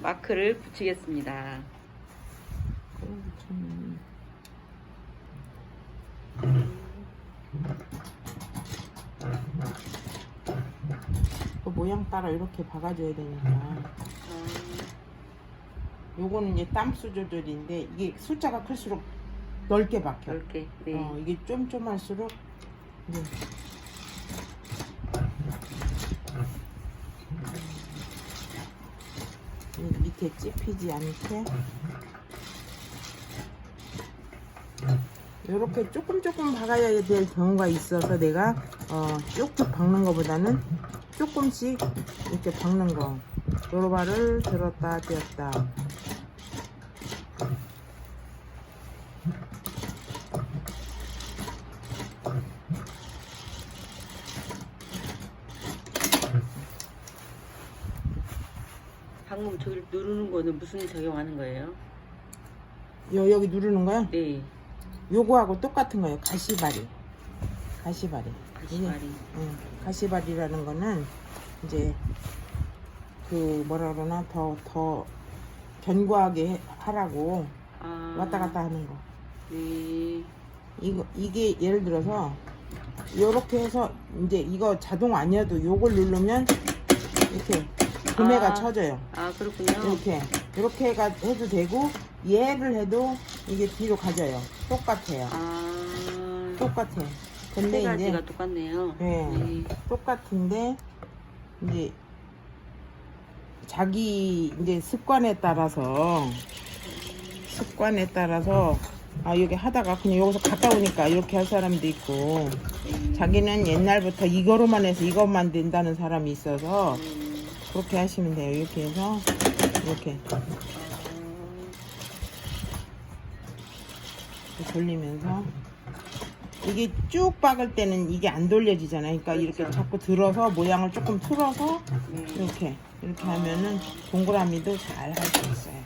마크를 붙이겠습니다. 그 모양 따라 이렇게 박아줘야 되니까. 요거는 이제 땀수 조절인데 이게 숫자가 클수록 넓게 박혀. 넓게. 네. 어, 이게 좀좀 할수록 이제 이 밑에 찝히지 않게? 이렇게 조금 조금 박아야 될 경우가 있어서 내가 어, 쭉쭉 박는 것보다는 조금씩 이렇게 박는 거. 요로바를 들었다 떼었다 방금 저기를 누르는 거는 무슨 작용하는 거예요? 요, 여기 누르는 거야? 네. 요거하고 똑같은 거예요. 가시바리. 가시바리. 이게, 가시발이. 응, 가시바리라는 거는 이제 그 뭐라 그러나 더 더 견고하게 해- 하라고 아. 왔다 갔다 하는 거. 네. 이거 이게 예를 들어서 요렇게 해서 이제 이거 자동 아니어도 요걸 누르면 이렇게 구매가 아. 쳐져요. 아, 그렇군요. 이렇게 이렇게가 해도 되고 얘를 해도 이게 뒤로 가져요. 똑같아요. 아. 똑같아. 세 근데 이제 가지가 똑같네요. 네. 똑같은데 이제 자기 이제 습관에 따라서 습관에 따라서 아 여기 하다가 그냥 여기서 갔다 오니까 이렇게 할 사람도 있고 네. 자기는 옛날부터 이거로만 해서 이것만 된다는 사람이 있어서 음. 그렇게 하시면 돼요. 이렇게 해서 이렇게 돌리면서 이게 쭉 박을 때는 이게 안 돌려지잖아요. 그러니까 이렇게 그렇죠. 자꾸 들어서 모양을 조금 틀어서 네. 이렇게 이렇게 하면은 동그라미도 잘 할 수 있어요.